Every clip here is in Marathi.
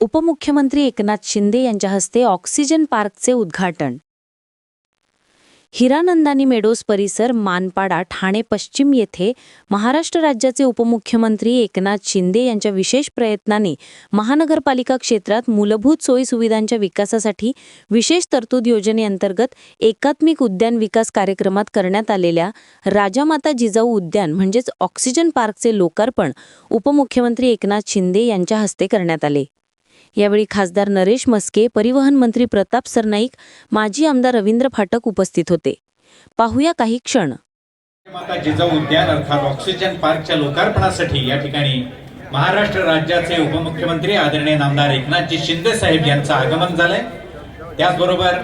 उपमुख्यमंत्री एकनाथ शिंदे यांच्या हस्ते ऑक्सिजन पार्कचे उद्घाटन. हिरानंदानी मेडोस परिसर मानपाडा ठाणे पश्चिम येथे महाराष्ट्र राज्याचे उपमुख्यमंत्री एकनाथ शिंदे यांच्या विशेष प्रयत्नाने महानगरपालिका क्षेत्रात मूलभूत सोयीसुविधांच्या विकासासाठी विशेष तरतूद योजनेअंतर्गत एकात्मिक उद्यान विकास कार्यक्रमात करण्यात आलेल्या राजामाता जिजाऊ उद्यान म्हणजेच ऑक्सिजन पार्कचे लोकार्पण उपमुख्यमंत्री एकनाथ शिंदे यांच्या हस्ते करण्यात आले. यावेळी खासदार नरेश मस्के परिवहन मंत्री प्रताप सरनाईक माजी आमदार रवींद्र फाटक उपस्थित होते. पाहूया काही क्षण. माता जिजाऊ उद्यान अर्थात ऑक्सिजन पार्कच्या लोकार्पणासाठी या ठिकाणी महाराष्ट्र राज्याचे उपमुख्यमंत्री आदरणीय नामदार एकनाथजी शिंदे साहेब यांचं आगमन झालंय. त्याचबरोबर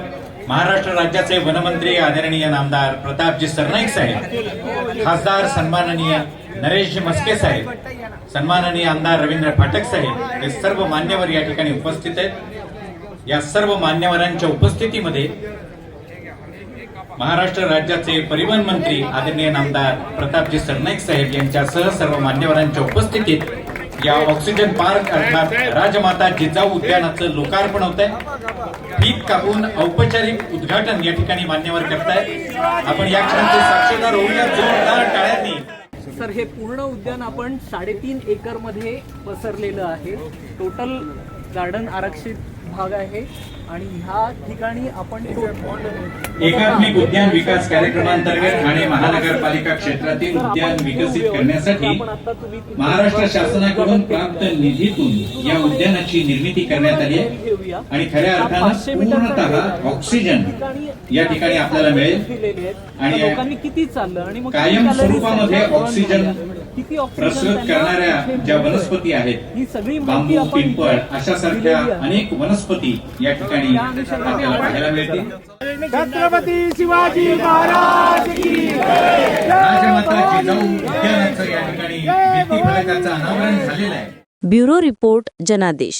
महाराष्ट्र राज्याचे वनमंत्री आदरणीय नामदार प्रतापजी सरनाईक साहेब खासदार सन्माननीय नरेशजी मस्के साहेब सन्माननीय आमदार रवींद्र फाटक साहेब हे सर्व मान्यवर या ठिकाणी उपस्थित आहेत. या सर्व मान्यवरांच्या उपस्थितीमध्ये महाराष्ट्र राज्याचे परिवहन मंत्री आदरणीय नामदार प्रतापजी सरनाईक साहेब यांच्यासह सर्व मान्यवरांच्या उपस्थितीत या ऑक्सिजन पार्क अर्थात राजमाता जिजाऊ उद्यानाचं लोकार्पण होत आहे पीक कापून औपचारिक उद्घाटन या ठिकाणी मान्यवर करतायत. आपण या क्षणाचे साक्षीदार होऊया. जोरदार टाळ्यांनी सर हे पूर्ण उद्यान आपण साडेतीन एकरमध्ये पसरलेलं आहे. टोटल गार्डन आरक्षित भाग आहे आणि ह्या ठिकाणी आपण एकात्मिक उद्यान विकास कार्यक्रमांतर्गत ठाणे महानगरपालिका क्षेत्रातील उद्यान विकसित करण्यासाठी महाराष्ट्र शासनाकडून प्राप्त निधीतून या उद्यानाची निर्मिती करण्यात आली आहे. आणि खऱ्या अर्थानं पूर्णतः ऑक्सिजन या ठिकाणी आपल्याला मिळेल. आणि किती चाललं? आणि कायम स्वरूपामध्ये ऑक्सिजन किती ऑक्सिजन प्रसृत करणाऱ्या ज्या? वनस्पती आहेत ही सगळी माहिती बांबू आपण पिंपळ अशा सारख्या. अनेक वनस्पती या ठिकाणी आपल्याला पाहायला छत्रपती शिवाजी महाराज की राजमाता जिजाऊ उद्यानाचं या ठिकाणी अनावरण झालेलं आहे ब्युरो रिपोर्ट जनादेश